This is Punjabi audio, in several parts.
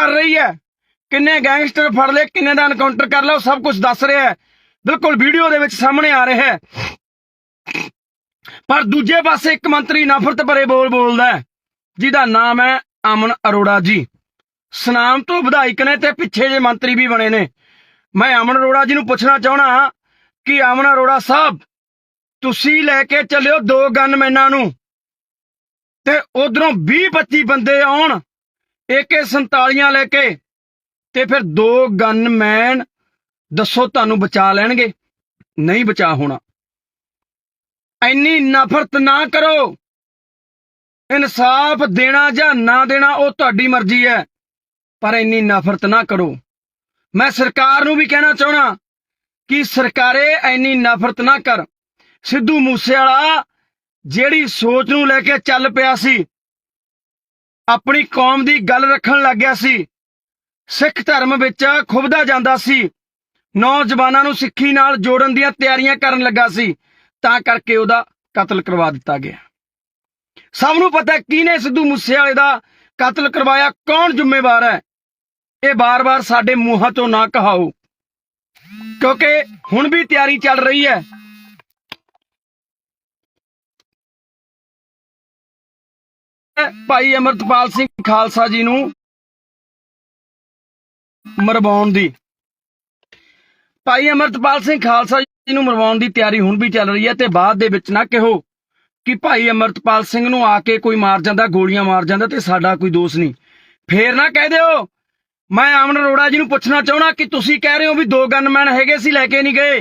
ਕਰ ਰਹੀ ਹੈ। ਕਿੰਨੇ ਗੈਂਗਸਟਰ ਫੜ ਲਏ, ਕਿੰਨੇ ਦਾ ਐਨਕਾਊਂਟਰ ਕਰ ਲਿਆ ਸਭ ਕੁਝ ਦੱਸ ਰਿਹਾ ਹੈ। ਬਿਲਕੁਲ ਵੀਡੀਓ ਦੇ ਵਿੱਚ ਸਾਹਮਣੇ ਆ ਰਿਹਾ ਹੈ। ਪਰ ਦੂਜੇ ਪਾਸੇ ਇੱਕ ਮੰਤਰੀ ਨਫ਼ਰਤ ਭਰੇ ਬੋਲ ਬੋਲਦਾ ਜਿਹਦਾ ਨਾਮ ਹੈ ਅਮਨ ਅਰੋੜਾ ਜੀ। ਸਨਾਮ ਤੋਂ ਵਿਧਾਇਕ ਨੇ ਤੇ ਪਿੱਛੇ ਜੇ ਮੰਤਰੀ ਵੀ ਬਣੇ ਨੇ। ਮੈਂ ਅਮਨ ਅਰੋੜਾ ਜੀ ਨੂੰ ਪੁੱਛਣਾ ਚਾਹਣਾ ਕਿ ਅਮਨ ਅਰੋੜਾ ਸਾਹਿਬ, ਤੁਸੀਂ ਲੈ ਕੇ ਚੱਲਿਓ ਦੋ ਗਨਮੈਨਾਂ ਨੂੰ, ਤੇ ਉਧਰੋਂ 20 25 ਬੰਦੇ ਆਉਣ। ਏਕੇ 47 ਲੈ ਕੇ ਤੇ ਫਿਰ ਦੋ ਗਨਮੈਨ ਦੱਸੋ ਤੁਹਾਨੂੰ ਬਚਾ ਲੈਣਗੇ? ਨਹੀਂ ਬਚਾ ਹੋਣਾ। ਇੰਨੀ ਨਫ਼ਰਤ ਨਾ ਕਰੋ। ਇਨਸਾਫ ਦੇਣਾ ਜਾਂ ਨਾ ਦੇਣਾ, ਉਹ ਤੁਹਾਡੀ ਮਰਜ਼ੀ ਹੈ, ਪਰ ਇੰਨੀ ਨਫ਼ਰਤ ਨਾ ਕਰੋ। ਮੈਂ ਸਰਕਾਰ ਨੂੰ ਵੀ ਕਹਿਣਾ ਚਾਹਣਾ ਕਿ ਸਰਕਾਰੇ ਇੰਨੀ ਨਫ਼ਰਤ ਨਾ ਕਰ। ਸਿੱਧੂ ਮੂਸੇਵਾਲਾ ਜਿਹੜੀ ਸੋਚ ਨੂੰ ਲੈ ਕੇ ਚੱਲ ਪਿਆ ਸੀ ਆਪਣੀ ਕੌਮ ਦੀ ਗੱਲ ਰੱਖਣ ਲੱਗ ਗਿਆ ਸੀ। ਸਿੱਖ ਧਰਮ ਵਿੱਚ ਖੁਬਦਾ ਜਾਂਦਾ ਸੀ। ਨੌਜਵਾਨਾਂ ਨੂੰ ਸਿੱਖੀ ਨਾਲ ਜੋੜਨ ਦੀਆਂ ਤਿਆਰੀਆਂ ਕਰਨ ਲੱਗਾ ਸੀ। ਤਾਂ ਕਰਕੇ ਉਹਦਾ ਕਤਲ ਕਰਵਾ ਦਿੱਤਾ ਗਿਆ। ਸਭ ਨੂੰ ਪਤਾ ਹੈ ਕਿਹਨੇ ਸਿੱਧੂ ਮੂਸੇਵਾਲੇ ਦਾ ਕਤਲ ਕਰਵਾਇਆ, ਕੌਣ ਜ਼ਿੰਮੇਵਾਰ ਹੈ? ਇਹ ਬਾਰ-ਬਾਰ ਸਾਡੇ ਮੂੰਹਾਂ ਤੋਂ ਨਾ ਕਹਾਓ। ਕਿਉਂਕਿ ਹੁਣ ਵੀ ਤਿਆਰੀ ਚੱਲ ਰਹੀ ਹੈ। ਭਾਈ ਅਮਰਤਪਾਲ ਸਿੰਘ ਖਾਲਸਾ ਜੀ ਨੂੰ ਮਰਵਾਉਣ ਦੀ। ਭਾਈ ਅਮਰਤਪਾਲ ਸਿੰਘ ਖਾਲਸਾ ਜੀ ਨੂੰ ਮਰਵਾਉਣ ਦੀ ਤਿਆਰੀ ਹੁਣ ਵੀ ਚੱਲ ਰਹੀ ਹੈ ਤੇ ਬਾਅਦ ਦੇ ਵਿੱਚ ਨਾ ਕਿਹੋ ਕਿ ਭਾਈ ਅਮਰਤਪਾਲ ਸਿੰਘ ਨੂੰ ਆ ਕੇ ਕੋਈ ਮਾਰ ਜਾਂਦਾ, ਗੋਲੀਆਂ ਮਾਰ ਜਾਂਦਾ ਤੇ ਸਾਡਾ ਕੋਈ ਦੋਸ਼ ਨਹੀਂ। ਫੇਰ ਨਾ ਕਹਿ ਦਿਓ, ਮੈਂ ਅਮਨ ਅਰੋੜਾ ਜੀ ਨੂੰ ਪੁੱਛਣਾ ਚਾਹਣਾ ਕਿ ਤੁਸੀਂ ਕਹਿ ਰਹੇ ਹੋ ਵੀ ਦੋ ਗਨਮੈਨ ਹੈਗੇ ਸੀ, ਲੈ ਕੇ ਨਹੀਂ ਗਏ।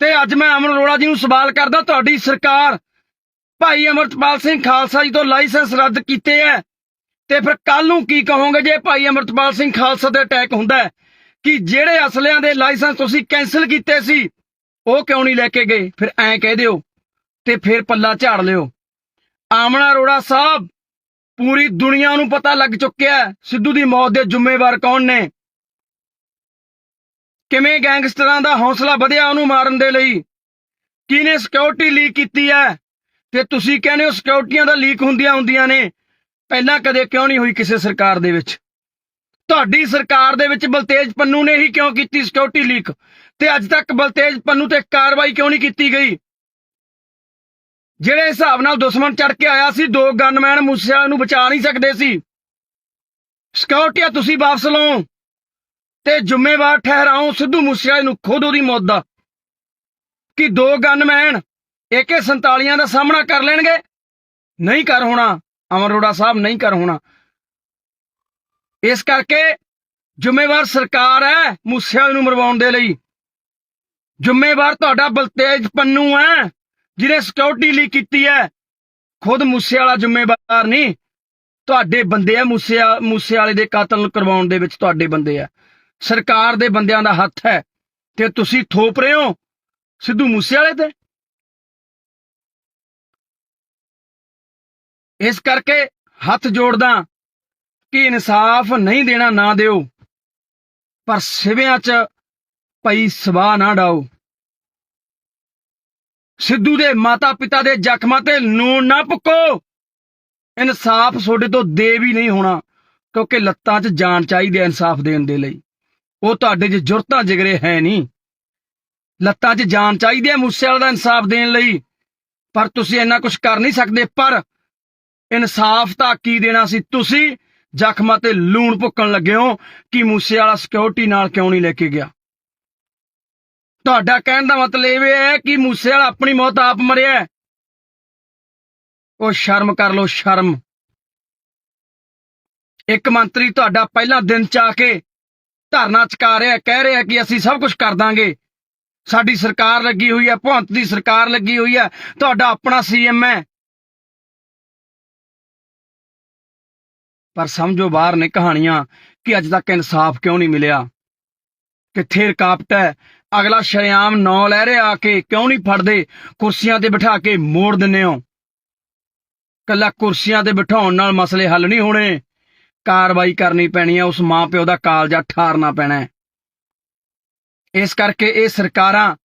ਤੇ ਅੱਜ ਮੈਂ ਅਮਨ ਅਰੋੜਾ ਜੀ ਨੂੰ ਸਵਾਲ ਕਰਦਾ, ਤੁਹਾਡੀ ਸਰਕਾਰ ਭਾਈ ਅਮਰਤਪਾਲ ਸਿੰਘ ਖਾਲਸਾ ਜੀ ਤੋਂ ਲਾਇਸੈਂਸ ਰੱਦ ਕੀਤੇ ਐ। ਤੇ ਫਿਰ ਕੱਲ ਨੂੰ ਕੀ ਕਹੋਗੇ ਜੇ ਭਾਈ ਅਮਰਤਪਾਲ ਸਿੰਘ ਖਾਲਸਾ ਤੇ ਅਟੈਕ ਹੁੰਦਾ ਕਿ ਜਿਹੜੇ ਅਸਲਿਆਂ ਦੇ ਲਾਇਸੈਂਸ ਤੁਸੀਂ ਕੈਨਸਲ ਕੀਤੇ ਸੀ, ਉਹ ਕਿਉਂ ਨਹੀਂ ਲੈ ਕੇ ਗਏ? ਫਿਰ ਐਂ ਕਹਿ ਦਿਓ ਤੇ ਫਿਰ ਪੱਲਾ ਝਾੜ ਲਿਓ। ਆਮਣਾ ਅਰੋੜਾ ਸਾਹਿਬ, ਪੂਰੀ ਦੁਨੀਆ ਨੂੰ ਪਤਾ ਲੱਗ ਚੁੱਕਿਆ ਸਿੱਧੂ ਦੀ ਮੌਤ ਦੇ ਜ਼ਿੰਮੇਵਾਰ ਕੌਣ ਨੇ? ਕਿਵੇਂ ਗੈਂਗਸਟਰਾਂ ਦਾ ਹੌਸਲਾ ਵਧਿਆ ਉਹਨੂੰ ਮਾਰਨ ਦੇ ਲਈ? ਕਿਹਨੇ ਸਿਕਿਉਰਿਟੀ ਲੀਕ ਕੀਤੀ ਹੈ ਤੇ ਤੁਸੀਂ ਕਹਿੰਦੇ ਹੋ ਸਿਕਿਉਰਿਟੀਆਂ ਦਾ ਲੀਕ ਹੁੰਦੀਆਂ ਹੁੰਦੀਆਂ ਨੇ। ਪਹਿਲਾਂ ਕਦੇ ਕਿਉਂ ਨਹੀਂ ਹੋਈ ਕਿਸੇ ਸਰਕਾਰ ਦੇ ਵਿੱਚ? ਤੁਹਾਡੀ ਸਰਕਾਰ ਦੇ ਵਿੱਚ ਬਲਤੇਜ ਪੰਨੂ ਨੇ ਹੀ ਕਿਉਂ ਕੀਤੀ ਸਿਕਿਉਰਿਟੀ ਲੀਕ ਤੇ ਅੱਜ ਤੱਕ ਬਲਤੇਜ ਪੰਨੂ ਤੇ ਕਾਰਵਾਈ ਕਿਉਂ ਨਹੀਂ ਕੀਤੀ ਗਈ? ਜਿਹੜੇ ਹਿਸਾਬ ਨਾਲ ਦੁਸ਼ਮਣ ਚੜ ਕੇ ਆਇਆ ਸੀ, ਦੋ ਗਨਮੈਨ ਮੂਸੇਵਾਲੇ ਨੂੰ ਬਚਾ ਨਹੀਂ ਸਕਦੇ ਸੀ। ਸਿਕਿਉਰਿਟੀਆਂ ਤੁਸੀਂ ਵਾਪਸ ਲਓ। ਤੇ ਜ਼ਿੰਮੇਵਾਰ ਠਹਿਰਾਓ ਸਿੱਧੂ ਮੂਸੇਵਾਲੇ ਨੂੰ, ਖੁਦ ਉਹਦੀ ਮੌਤ ਦਾ। ਕਿ ਦੋ ਗਨਮੈਨ ਏਕੇ 47 ਦਾ ਸਾਹਮਣਾ ਕਰ ਲੈਣਗੇ। ਨਹੀਂ ਕਰ ਹੋਣਾ, ਅਮਰ ਅਰੋੜਾ ਸਾਹਿਬ ਨਹੀਂ ਕਰ ਹੋਣਾ। ਇਸ ਕਰਕੇ ਜ਼ਿੰਮੇਵਾਰ ਸਰਕਾਰ ਹੈ ਮੂਸੇਵਾਲੇ ਨੂੰ ਮਰਵਾਉਣ ਦੇ ਲਈ। ਜ਼ਿੰਮੇਵਾਰ ਤੁਹਾਡਾ ਬਲਤੇਜ ਪੰਨੂ ਹੈ, ਜਿਹਨੇ ਸਿਕਿਉਰਿਟੀ ਲੀਕ ਕੀਤੀ ਹੈ। ਖੁਦ ਮੂਸੇਵਾਲਾ ਜ਼ਿੰਮੇਵਾਰ ਨਹੀਂ। ਤੁਹਾਡੇ ਬੰਦੇ ਆ ਮੂਸੇ ਮੂਸੇਵਾਲੇ ਦੇ ਕਤਲ ਕਰਵਾਉਣ ਦੇ ਵਿੱਚ ਤੁਹਾਡੇ ਬੰਦੇ ਆ। ਸਰਕਾਰ ਦੇ ਬੰਦਿਆਂ ਦਾ ਹੱਥ ਹੈ, ਤੇ ਤੁਸੀਂ ਥੋਪ ਰਹੇ ਹੋ ਸਿੱਧੂ ਮੂਸੇਵਾਲੇ ਤੇ। ਇਸ ਕਰਕੇ ਹੱਥ ਜੋੜਦਾ ਕਿ ਇਨਸਾਫ ਨਹੀਂ ਦੇਣਾ ਨਾ ਦਿਓ, ਪਰ ਸਿਵਿਆਂ 'ਚ ਪਈ ਸਵਾਹ ਨਾ ਡਾਓ। ਸਿੱਧੂ ਦੇ ਮਾਤਾ ਪਿਤਾ ਦੇ ਜ਼ਖਮਾਂ ਤੇ ਨੂਨ ਨਾ ਪੁੱਕੋ। ਇਨਸਾਫ ਤੁਹਾਡੇ ਤੋਂ ਦੇ ਵੀ ਨਹੀਂ ਹੋਣਾ, ਕਿਉਂਕਿ ਲੱਤਾਂ 'ਚ ਜਾਨ ਚਾਹੀਦੀ ਹੈ ਇਨਸਾਫ ਦੇਣ ਦੇ ਲਈ। ਉਹ ਤੁਹਾਡੇ 'ਚ ਜੁਰਤਾਂ ਜਿਗਰੇ ਹੈ ਨਹੀਂ। ਲੱਤਾਂ 'ਚ ਜਾਨ ਚਾਹੀਦੀ ਹੈ ਮੂਸੇਵਾਲੇ ਦਾ ਇਨਸਾਫ ਦੇਣ ਲਈ, ਪਰ ਤੁਸੀਂ ਇੰਨਾ ਕੁਝ ਕਰ ਨਹੀਂ ਸਕਦੇ, ਪਰ ਇਨਸਾਫ ਤਾਂ ਕੀ ਦੇਣਾ ਸੀ ਤੁਸੀਂ? ਜ਼ਖਮਾਂ ਤੇ ਲੂਣ ਭੁੱਕਣ ਲੱਗੇ ਹੋ। ਕਿ ਮੂਸੇ ਵਾਲਾ ਸਿਕਿਉਰਿਟੀ ਨਾਲ ਕਿਉਂ ਨਹੀਂ ਲੈ ਕੇ ਗਿਆ? ਤੁਹਾਡਾ ਕਹਿਣ ਦਾ ਮਤਲਬ ਇਹ ਹੈ ਕਿ ਮੂਸੇ ਵਾਲਾ ਆਪਣੀ ਮੌਤ ਆਪ ਮਰਿਆ ਉਹ ਸ਼ਰਮ ਕਰ ਲੋ ਸ਼ਰਮ। ਇੱਕ ਮੰਤਰੀ ਤੁਹਾਡਾ ਪਹਿਲਾ ਦਿਨ ਚ ਆ ਕੇ ਧਰਨਾ ਚਕਾ ਰਿਹਾ, ਕਹਿ ਰਿਹਾ ਕਿ ਅਸੀਂ ਸਭ ਕੁਝ ਕਰ ਦਾਂਗੇ। ਸਾਡੀ ਸਰਕਾਰ ਲੱਗੀ ਹੋਈ ਹੈ ਭਵੰਤ ਦੀ ਸਰਕਾਰ ਲੱਗੀ ਹੋਈ ਹੈ। ਤੁਹਾਡਾ ਆਪਣਾ ਸੀਐਮ ਹੈ। ਪਰ ਸਮਝੋ ਬਾਹਰ ਨੇ ਕਹਾਣੀਆਂ ਕਿ ਅੱਜ ਤੱਕ ਇਨਸਾਫ ਕਿਉਂ ਨਹੀਂ ਮਿਲਿਆ। ਕਿੱਥੇ ਰਕਾਵਟ ਹੈ? ਅਗਲਾ ਸ਼ਰਿਆਮ ਨੌ ਲੈ ਰਿਹਾ ਆ ਕੇ ਕਿਉਂ ਨਹੀਂ ਫੜਦੇ? ਕੁਰਸੀਆਂ ਤੇ ਬਿਠਾ ਕੇ ਮੋੜ ਦਿੰਨੇ ਹੋ। ਕੱਲਾ ਕੁਰਸੀਆਂ ਤੇ ਬਿਠਾਉਣ ਨਾਲ ਮਸਲੇ ਹੱਲ ਨਹੀਂ ਹੋਣੇ। ਕਾਰਵਾਈ ਕਰਨੀ ਪੈਣੀ ਹੈ ਉਸ ਮਾਂ ਪਿਓ ਦਾ ਕਾਲਜਾ ਠਾਰਨਾ ਪੈਣਾ ਇਸ ਕਰਕੇ ਇਹ ਸਰਕਾਰਾਂ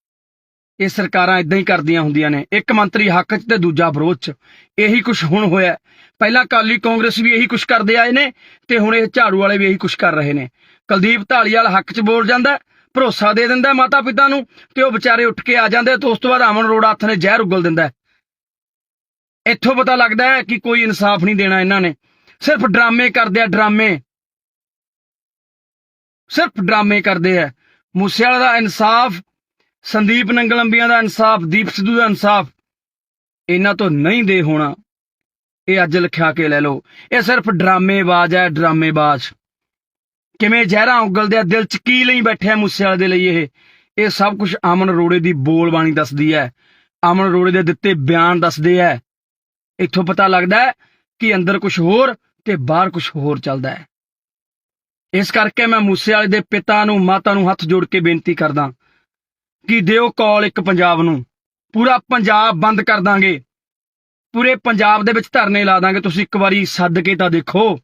ਇਹ ਸਰਕਾਰਾਂ ਇਦਾਂ ਹੀ ਕਰਦੀਆਂ ਹੁੰਦੀਆਂ ਨੇ। ਇੱਕ ਮੰਤਰੀ ਹੱਕ 'ਚ ਤੇ ਦੂਜਾ ਵਿਰੋਧ 'ਚ। ਇਹੀ ਕੁਝ ਹੁਣ ਹੋਇਆ। ਪਹਿਲਾਂ ਕਾਲੀ ਕਾਂਗਰਸ ਵੀ ਇਹੀ ਕੁਝ ਕਰਦੇ ਆਏ ਨੇ ਤੇ ਹੁਣ ਇਹ ਝਾੜੂ ਵਾਲੇ ਵੀ ਇਹੀ ਕੁਝ ਕਰ ਰਹੇ ਨੇ। ਕੁਲਦੀਪ ਢਾਲੀਵਾਲ ਹੱਕ 'ਚ ਬੋਲ ਜਾਂਦਾ, ਭਰੋਸਾ ਦੇ ਦਿੰਦਾ ਮਾਤਾ ਪਿਤਾ ਨੂੰ ਤੇ ਉਹ ਵਿਚਾਰੇ ਉੱਠ ਕੇ ਆ ਜਾਂਦੇ ਤੇ ਉਸ ਤੋਂ ਬਾਅਦ ਅਮਨ ਰੋੜਾ ਹੱਥ ਨੇ ਜ਼ਹਿਰ ਉਗਲ ਦਿੰਦਾ ਇੱਥੋਂ ਪਤਾ ਲੱਗਦਾ ਹੈ ਕਿ ਕੋਈ ਇਨਸਾਫ ਨਹੀਂ ਦੇਣਾ ਇਹਨਾਂ ਨੇ। ਸਿਰਫ ਡਰਾਮੇ ਕਰਦੇ ਆ, ਡਰਾਮੇ। ਸਿਰਫ ਡਰਾਮੇ ਕਰਦੇ ਆ। ਮੂਸੇਵਾਲਾ ਦਾ ਇਨਸਾਫ ਸੰਦੀਪ ਨੰਗਲੰਬੀਆਂ ਦਾ ਇਨਸਾਫ, ਦੀਪ ਸਿੱਧੂ ਦਾ ਇਨਸਾਫ, ਇਹਨਾਂ ਤੋਂ ਨਹੀਂ ਦੇ ਹੋਣਾ, ਇਹ ਅੱਜ ਲਿਖਿਆ ਕੇ ਲੈ ਲਓ। ਇਹ ਸਿਰਫ ਡਰਾਮੇਬਾਜ਼ ਹੈ, ਡਰਾਮੇਬਾਜ਼। ਕਿਵੇਂ ਜ਼ਹਿਰਾਂ ਉਗਲਦੇ ਆ ਦਿਲ ਚ ਕੀ ਲਈ ਬੈਠਿਆ ਮੂਸੇਵਾਲੇ ਦੇ ਲਈ ਇਹ? ਇਹ ਸਭ ਕੁਝ ਅਮਨ ਰੋੜੇ ਦੀ ਬੋਲ ਬਾਣੀ ਦੱਸਦੀ ਹੈ। ਅਮਨ ਰੋੜੇ ਦੇ ਦਿੱਤੇ ਬਿਆਨ ਦੱਸਦੇ ਹੈ। ਇੱਥੋਂ ਪਤਾ ਲੱਗਦਾ ਹੈ ਕਿ ਅੰਦਰ ਕੁਝ ਹੋਰ ਤੇ ਬਾਹਰ ਕੁਝ ਹੋਰ ਚੱਲਦਾ ਹੈ। ਇਸ ਕਰਕੇ ਮੈਂ ਮੂਸੇਵਾਲੇ ਦੇ ਪਿਤਾ ਨੂੰ, ਮਾਤਾ ਨੂੰ ਹੱਥ ਜੋੜ ਕੇ ਬੇਨਤੀ ਕਰਦਾ। ਕਿ ਦਿਓ ਕਾਲ ਇੱਕ ਪੰਜਾਬ ਨੂੰ? ਪੂਰਾ ਪੰਜਾਬ ਬੰਦ ਕਰ ਦਾਂਗੇ। ਪੂਰੇ ਪੰਜਾਬ ਦੇ ਵਿੱਚ ਧਰਨੇ ਲਾ ਦਾਂਗੇ। ਤੁਸੀਂ ਇੱਕ ਵਾਰੀ ਸੱਦ ਕੇ ਤਾਂ ਦੇਖੋ।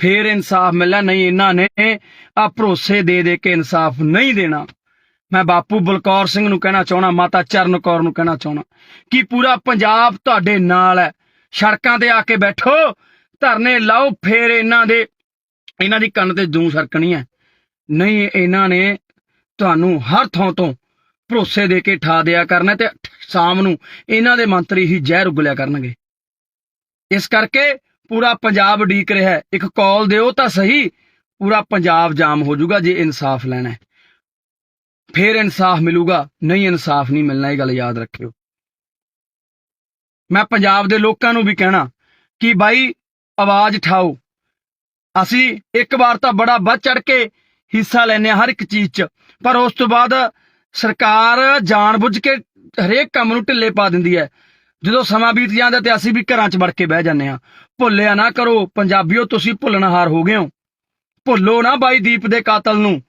ਫੇਰ ਇਨਸਾਫ ਮਿਲਣਾ। ਨਹੀਂ, ਇਹਨਾਂ ਨੇ ਆ ਭਰੋਸੇ ਦੇ ਦੇ ਕੇ ਇਨਸਾਫ ਨਹੀਂ ਦੇਣਾ। ਮੈਂ ਬਾਪੂ ਬਲਕੌਰ ਸਿੰਘ ਨੂੰ ਕਹਿਣਾ ਚਾਹਣਾ ਮਾਤਾ ਚਰਨ ਕੌਰ ਨੂੰ ਕਹਿਣਾ ਚਾਹਣਾ ਕਿ ਪੂਰਾ ਪੰਜਾਬ ਤੁਹਾਡੇ ਨਾਲ ਹੈ। ਸੜਕਾਂ ਤੇ ਆ ਕੇ ਬੈਠੋ। ਧਰਨੇ ਲਾਓ। ਫੇਰ ਇਹਨਾਂ ਦੇ, ਇਹਨਾਂ ਦੀ ਕੰਨ ਤੇ ਜੂੰ ਸਰਕਣੀ ਹੈ। ਨਹੀਂ, ਇਹਨਾਂ ਨੇ ਤੁਹਾਨੂੰ ਹਰ ਥਾਂ ਤੋਂ ਭਰੋਸੇ ਦੇ ਕੇ ਠਾ ਦਿਆ ਕਰਨਾ ਤੇ ਸ਼ਾਮ ਨੂੰ ਇਹਨਾਂ ਦੇ ਮੰਤਰੀ ਹੀ ਜ਼ਹਿਰ ਉਗਲਿਆ ਕਰਨਗੇ। ਇਸ ਕਰਕੇ ਪੂਰਾ ਪੰਜਾਬ ਉਡੀਕ ਰਿਹਾ ਹੈ। ਇੱਕ ਕਾਲ ਦਿਓ ਤਾਂ ਸਹੀ, ਪੂਰਾ ਪੰਜਾਬ ਜਾਮ ਹੋ ਜਾਊਗਾ ਜੇ ਇਨਸਾਫ ਲੈਣਾ ਫੇਰ ਇਨਸਾਫ ਮਿਲੂਗਾ, ਨਹੀਂ ਇਨਸਾਫ ਨਹੀਂ ਮਿਲਣਾ, ਇਹ ਗੱਲ ਯਾਦ ਰੱਖਿਓ। ਮੈਂ ਪੰਜਾਬ ਦੇ ਲੋਕਾਂ ਨੂੰ ਵੀ ਕਹਿਣਾ ਕਿ ਬਾਈ, ਆਵਾਜ਼ ਠਾਓ ਅਸੀਂ ਇੱਕ ਵਾਰ ਤਾਂ ਬੜਾ ਵੱਧ ਚੜ ਕੇ ਹਿੱਸਾ ਲੈਨੇ ਹਰ ਇੱਕ ਚੀਜ਼ 'ਚ, ਪਰ ਉਸ ਤੋਂ ਬਾਅਦ ਸਰਕਾਰ ਜਾਣਬੁੱਝ ਕੇ ਹਰੇਕ ਕੰਮ ਨੂੰ ਢਿੱਲੇ ਪਾ ਦਿੰਦੀ ਹੈ। ਜਦੋਂ ਸਮਾਂ ਬੀਤ ਜਾਂਦਾ ਤੇ ਅਸੀਂ ਵੀ ਘਰਾਂ 'ਚ ਵੜ ਕੇ ਬਹਿ ਜਾਂਦੇ ਆ ਭੁੱਲਿਆ ਨਾ ਕਰੋ, ਪੰਜਾਬੀਓ ਤੁਸੀਂ ਭੁੱਲਣਹਾਰ ਹੋ ਗਏ ਹੋ। ਭੁੱਲੋ ਨਾ ਬਾਈ ਦੀਪ ਦੇ ਕਾਤਲ ਨੂੰ।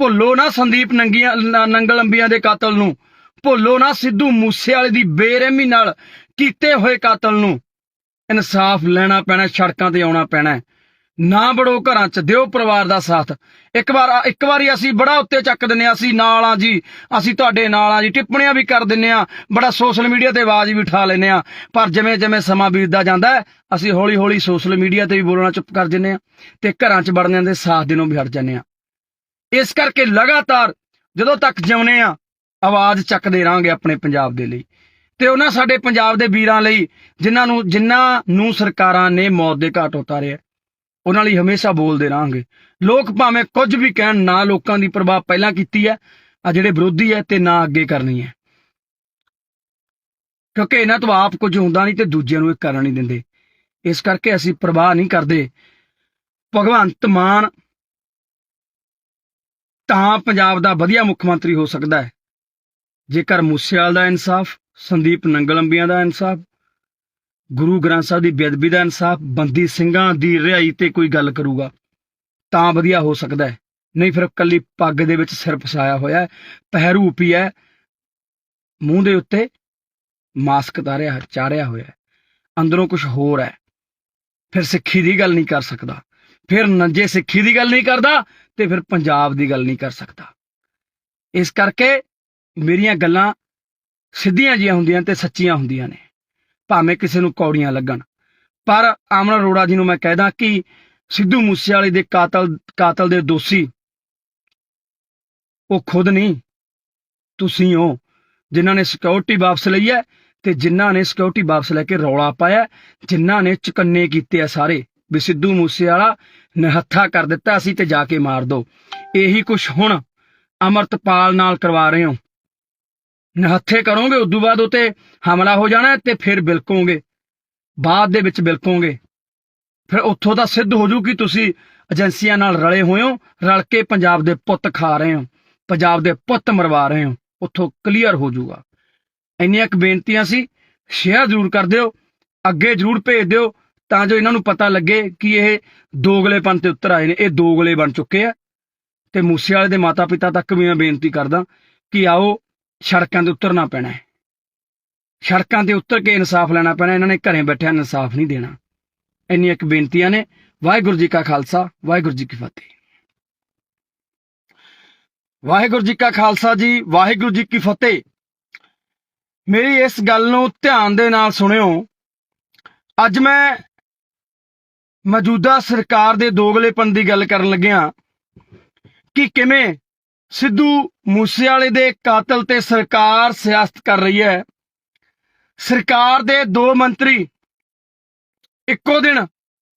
ਭੁੱਲੋ ਨਾ ਸੰਦੀਪ ਨੰਗੀਆਂ ਨੰਗਲ ਅੰਬੀਆਂ ਦੇ ਕਾਤਲ ਨੂੰ। ਭੁੱਲੋ ਨਾ ਸਿੱਧੂ ਮੂਸੇਵਾਲੇ ਦੀ ਬੇਰਹਿਮੀ ਨਾਲ ਕੀਤੇ ਹੋਏ ਕਾਤਲ ਨੂੰ। ਇਨਸਾਫ ਲੈਣਾ ਪੈਣਾ, ਸੜਕਾਂ ਤੇ ਆਉਣਾ ਪੈਣਾ ਨਾ ਬੜੋ ਘਰਾਂ 'ਚ, ਦਿਓ ਪਰਿਵਾਰ ਦਾ ਸਾਥ। ਇੱਕ ਵਾਰ, ਇੱਕ ਵਾਰੀ ਅਸੀਂ ਬੜਾ ਉੱਤੇ ਚੱਕ ਦਿੰਨੇ ਆ ਅਸੀਂ ਨਾਲ ਆ ਜੀ, ਅਸੀਂ ਤੁਹਾਡੇ ਨਾਲ ਆ ਜੀ, ਟਿੱਪਣੀਆਂ ਵੀ ਕਰ ਦਿੰਨੇ ਆ ਬੜਾ ਸੋਸ਼ਲ ਮੀਡੀਆ ਤੇ ਆਵਾਜ਼ ਵੀ ਉਠਾ ਲੈਨੇ ਆ ਪਰ ਜਿਵੇਂ ਜਿਵੇਂ ਸਮਾਂ ਬੀਤਦਾ ਜਾਂਦਾ ਅਸੀਂ ਹੌਲੀ ਹੌਲੀ ਸੋਸ਼ਲ ਮੀਡੀਆ ਤੇ ਵੀ ਬੋਲਣਾ ਚੁੱਪ ਕਰ ਜੰਨੇ ਆ ਤੇ ਘਰਾਂ 'ਚ ਵੜਨ ਦੇ ਸਾਥ ਦੇਣੋਂ ਵੀ ਹਟ ਜੰਨੇ ਆ ਇਸ ਕਰਕੇ ਲਗਾਤਾਰ ਜਦੋਂ ਤੱਕ ਜਿਉਨੇ ਆ ਆਵਾਜ਼ ਚੱਕਦੇ ਰਾਂਗੇ ਆਪਣੇ ਪੰਜਾਬ ਦੇ ਲਈ। ਤੇ ਉਹਨਾਂ ਸਾਡੇ ਪੰਜਾਬ ਦੇ ਵੀਰਾਂ ਲਈ, ਜਿਨ੍ਹਾਂ ਨੂੰ ਜਿਨ੍ਹਾਂ ਨੂੰ ਸਰਕਾਰਾਂ ਨੇ ਮੌਤ ਦੇ ਘਾਟ ਉਤਾਰਿਆ। ਉਹਨਾਂ ਲਈ ਹਮੇਸ਼ਾ ਬੋਲਦੇ ਰਾਂਗੇ ਲੋਕ ਭਾਵੇਂ ਕੁਝ ਵੀ ਕਹਿਣ, ਨਾ ਲੋਕਾਂ ਦੀ ਪ੍ਰਭਾਵ ਪਹਿਲਾਂ ਕੀਤੀ ਹੈ, ਆ ਜਿਹੜੇ ਵਿਰੋਧੀ ਹੈ ਤੇ ਨਾ ਅੱਗੇ ਕਰਨੀ ਹੈ। ਕਿਉਂਕਿ ਇਹਨਾਂ ਤੋਂ ਆਪ ਕੁਝ ਹੁੰਦਾ ਨਹੀਂ ਤੇ ਦੂਜਿਆਂ ਨੂੰ ਇਹ ਕਰਨ ਨਹੀਂ ਦਿੰਦੇ। ਇਸ ਕਰਕੇ ਅਸੀਂ ਪ੍ਰਵਾਹ ਨਹੀਂ ਕਰਦੇ। ਭਗਵੰਤ ਮਾਨ ਤਾਂ ਪੰਜਾਬ ਦਾ ਵਧੀਆ ਮੁੱਖ ਮੰਤਰੀ ਹੋ ਸਕਦਾ ਹੈ। ਜੇਕਰ ਮੂਸੇਵਾਲ ਦਾ ਇਨਸਾਫ, ਸੰਦੀਪ ਨੰਗਲੰਬੀਆਂ ਦਾ ਇਨਸਾਫ ਗੁਰੂ ਗ੍ਰੰਥ ਸਾਹਿਬ ਦੀ ਬੇਅਦਬੀ ਦਾ ਇਨਸਾਫ ਬੰਦੀ ਸਿੰਘਾਂ ਦੀ ਰਿਹਾਈ ਤੇ ਕੋਈ ਗੱਲ ਕਰੂਗਾ ਤਾਂ ਵਧੀਆ ਹੋ ਸਕਦਾ ਹੈ। ਨਹੀਂ ਫਿਰ ਕੱਲੀ ਪੱਗ ਦੇ ਵਿੱਚ ਸਿਰ ਫਸਾਇਆ ਹੋਇਆ ਹੈ ਪਹਿਰੂ ਪੀ ਹੈ ਮੂੰਹ ਦੇ ਉੱਤੇ ਮਾਸਕ ਤਾਰਿਆ ਹੈ, ਚਾੜਿਆ ਹੋਇਆ ਹੈ ਅੰਦਰੋਂ ਕੁਝ ਹੋਰ ਹੈ। ਫਿਰ ਸਿੱਖੀ ਦੀ ਗੱਲ ਨਹੀਂ ਕਰ ਸਕਦਾ ਫਿਰ ਨੰਜੇ ਸਿੱਖੀ ਦੀ ਗੱਲ ਨਹੀਂ ਕਰਦਾ ਤੇ ਫਿਰ ਪੰਜਾਬ ਦੀ ਗੱਲ ਨਹੀਂ ਕਰ ਸਕਦਾ। ਇਸ ਕਰਕੇ ਮੇਰੀਆਂ ਗੱਲਾਂ ਸਿੱਧੀਆਂ ਜੀਆਂ ਹੁੰਦੀਆਂ ਤੇ ਸੱਚੀਆਂ ਹੁੰਦੀਆਂ ਨੇ। ਭਾਵੇਂ ਕਿਸੇ ਨੂੰ ਕੌੜੀਆਂ ਲੱਗਣ। ਪਰ ਆਮਨ ਅਰੋੜਾ ਜੀ ਨੂੰ ਮੈਂ ਕਹਿਦਾ ਕਿ ਸਿੱਧੂ ਮੂਸੇਵਾਲੇ ਦੇ ਕਾਤਲ ਕਾਤਲ ਦੇ ਦੋਸ਼ੀ, ਉਹ ਖੁਦ ਨਹੀਂ, ਤੁਸੀਂ ਹੋ, ਜਿਨ੍ਹਾਂ ਨੇ ਸਿਕਿਉਰਿਟੀ ਵਾਪਸ ਲਈ ਹੈ ਤੇ ਜਿਨ੍ਹਾਂ ਨੇ ਸਿਕਿਉਰਿਟੀ ਵਾਪਸ ਲੈ ਕੇ ਰੌਲਾ ਪਾਇਆ, ਜਿਨ੍ਹਾਂ ਨੇ ਚੁਕੰਨੇ ਕੀਤੇ ਆ ਸਾਰੇ, ਵੀ ਸਿੱਧੂ ਮੂਸੇਵਾਲਾ ਨਿਹੱਥਾ ਕਰ ਦਿੱਤਾ ਅਸੀਂ ਤੇ ਜਾ ਕੇ ਮਾਰ ਦੋ। ਇਹੀ ਕੁਝ ਹੁਣ ਅਮਰਤਪਾਲ ਨਾਲ ਕਰਵਾ ਰਹੇ ਹੋ। ਨਿਹੱਥੇ ਕਰੋਗੇ, ਉਦੋਂ ਬਾਅਦ ਉਤੇ ਹਮਲਾ ਹੋ ਜਾਣਾ ਤੇ ਫਿਰ ਬਿਲਕੋਗੇ। ਬਾਅਦ ਦੇ ਵਿੱਚ ਬਿਲਕੋਗੇ। ਫਿਰ ਉੱਥੋਂ ਦਾ ਸਿੱਧ ਹੋ ਜੂ ਕਿ ਤੁਸੀਂ ਏਜੰਸੀਆਂ ਨਾਲ ਰਲੇ ਹੋਏ ਹੋ, ਰਲ ਕੇ ਪੰਜਾਬ ਦੇ ਪੁੱਤ ਖਾ ਰਹੇ ਹੋ, ਪੰਜਾਬ ਦੇ ਪੁੱਤ ਮਰਵਾ ਰਹੇ ਹੋ, ਉੱਥੋਂ ਕਲੀਅਰ ਹੋ ਜਾਊਗਾ ਇੰਨੀਆਂ ਕੁ ਬੇਨਤੀਆਂ ਸੀ, ਸ਼ੇਅਰ ਜ਼ਰੂਰ ਕਰ ਦਿਓ, ਅੱਗੇ ਜ਼ਰੂਰ ਭੇਜ ਦਿਓ, ਤਾਂ ਜੋ ਇਹਨਾਂ ਨੂੰ ਪਤਾ ਲੱਗੇ ਕਿ ਇਹ ਦੋਗਲੇਪਨ ਤੇ ਉੱਤਰ ਆਏ ਨੇ, ਇਹ ਦੋਗਲੇ ਬਣ ਚੁੱਕੇ ਆ। ਤੇ ਮੂਸੇਵਾਲੇ ਦੇ ਮਾਤਾ ਪਿਤਾ ਤੱਕ ਵੀ ਮੈਂ ਬੇਨਤੀ ਕਰਦਾ ਕਿ ਆਓ ਸੜਕਾਂ ਤੇ ਉਤਰਨਾ ਪੈਣਾ ਹੈ। ਸੜਕਾਂ ਤੇ ਉਤਰ ਕੇ ਇਨਸਾਫ ਲੈਣਾ ਪੈਣਾ, ਇਹਨਾਂ ਨੇ ਘਰੇ ਬੈਠਿਆਂ ਇਨਸਾਫ ਨਹੀਂ ਦੇਣਾ। ਇੰਨੀਆਂ ਇੱਕ ਬੇਨਤੀਆਂ ਨੇ, ਵਾਹਿਗੁਰੂ ਜੀ ਕਾ ਖਾਲਸਾ, ਵਾਹਿਗੁਰੂ ਜੀ ਕੀ ਫਤਿਹ। ਵਾਹਿਗੁਰੂ ਜੀ ਕਾ ਖਾਲਸਾ ਜੀ, ਵਾਹਿਗੁਰੂ ਜੀ ਕੀ ਫਤਿਹ। ਮੇਰੀ ਇਸ ਗੱਲ ਨੂੰ ਧਿਆਨ ਦੇ ਨਾਲ ਸੁਣਿਓ। ਅੱਜ ਮੈਂ ਮੌਜੂਦਾ ਸਰਕਾਰ ਦੇ ਦੋਗਲੇਪਨ ਦੀ ਗੱਲ ਕਰਨ ਲੱਗਿਆ ਕਿ ਕਿਵੇਂ ਸਿੱਧੂ ਮੂਸੇਵਾਲੇ ਦੇ ਕਾਤਲ ਤੇ ਸਰਕਾਰ ਸਿਆਸਤ ਕਰ ਰਹੀ ਹੈ। ਸਰਕਾਰ ਦੇ ਦੋ ਮੰਤਰੀ ਇੱਕੋ ਦਿਨ